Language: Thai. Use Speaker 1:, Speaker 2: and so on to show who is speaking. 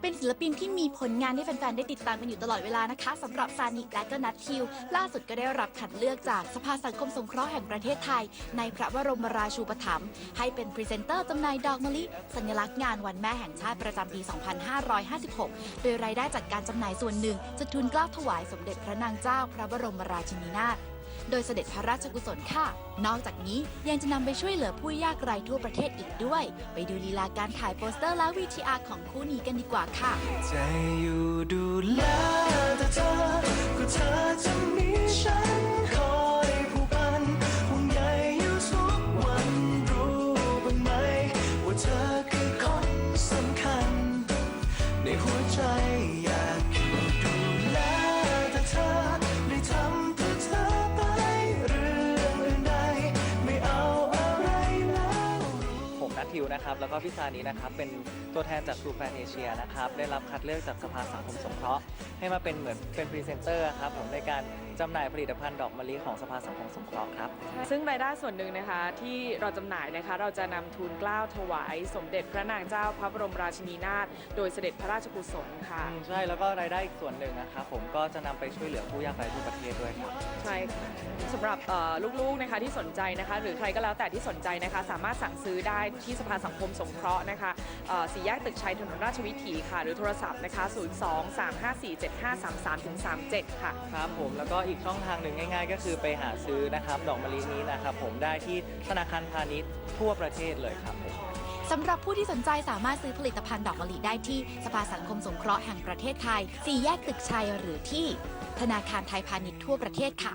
Speaker 1: เป็นศิลปินที่มีผลงานให้แฟนๆ ได้ติดตามกันอยู่ตลอดเวลานะคะสำหรับซานิและก็นัททิว ล่าสุดก็ได้รับคัดเลือกจากสภาสังคมสงเคราะห์แห่งประเทศไทย ในพระบรมราชูปถัมภ์ให้เป็นพรีเซนเตอร์จำหน่ายดอกมะลิ สัญลักษณ์งานวันแม่แห่งชาติประจำปี 2556 โดยรายได้จากการจำหน่ายส่วนหนึ่งจะทุนกล้าถวายสมเด็จพระนางเจ้า พระบรมราชินีนาถ โดยเสด็จพระราชกุศลค่ะ นอกจากนี้ยังจะนำไปช่วยเหลือผู้ยากไร้ทั่วประเทศอีกด้วย ไปดูลีลาการถ่ายโปสเตอร์และ VTR ของคู่นี้กันดีกว่าค่ะ
Speaker 2: ใจอยู่ดูแลแต่เธอก็เธอจะมีฉันคอยผูกพันห่วงใยอยู่ทุกวันรู้บ้างไหม ว่าเธอคือคนสำคัญ ในหัวใจ
Speaker 3: ททิวนะครับแล้วก็พี่ซานีนะครับเป็นตัวแทนจาก True Fan Asia นะครับได้รับคัดเลือกจากสภาสังคมสงเคราะห์ให้มาเป็นเหมือนเป็นพรีเซนเตอร์ครับผมในการจำหน่ายผลิตภัณฑ์ดอกมะลิของสภาสังคมสงเคราะห์ครับ
Speaker 4: ซึ่งรายได้ส่วนหนึ่งนะคะที่เราจำหน่ายนะคะเราจะนำทุนเกล้าถวาย สมเด็จพระนางเจ้าพระบรมราชินีนาถโดยเสด็จพระราชกุศลค่ะ
Speaker 3: อืมใช่แล้วก็รายได้อีกส่วนหนึ่งนะครับผมก็จะนำไปช่วยเหลือผู้ยากไร้ทั่วประเทศด้วยครับ
Speaker 4: ใช่ค่ะสำหรับเอ่อลูกๆนะคะที่สนใจนะคะ หรือใครก็แล้วแต่ที่สนใจนะคะ สามารถสั่งซื้อได้ที่สภาสังคมสงเคราะห์นะคะเอ่อสี่แยกตึกชัยถนนราชวิถีค่ะ หรือโทรศัพท์นะคะ 0 2 3 5 4 7 5 3 3ถึง37 ค่ะ
Speaker 3: ครับผมแล้วก็อีกช่องทางหนึ่งง่าย ๆ ก็คือไปหาซื้อนะครับดอกมะลินี้นะครับผมได้ที่ธนาคารพาณิชย์ทั่วประเทศเลยครับผม
Speaker 1: สำหรับผู้ที่สนใจสามารถซื้อผลิตภัณฑ์ดอกมะลิได้ที่สภาสังคมสงเคราะห์แห่งประเทศไทย4แยกตึกชัยหรือที่ธนาคารไทยพาณิชย์ทั่วประเทศค่ะ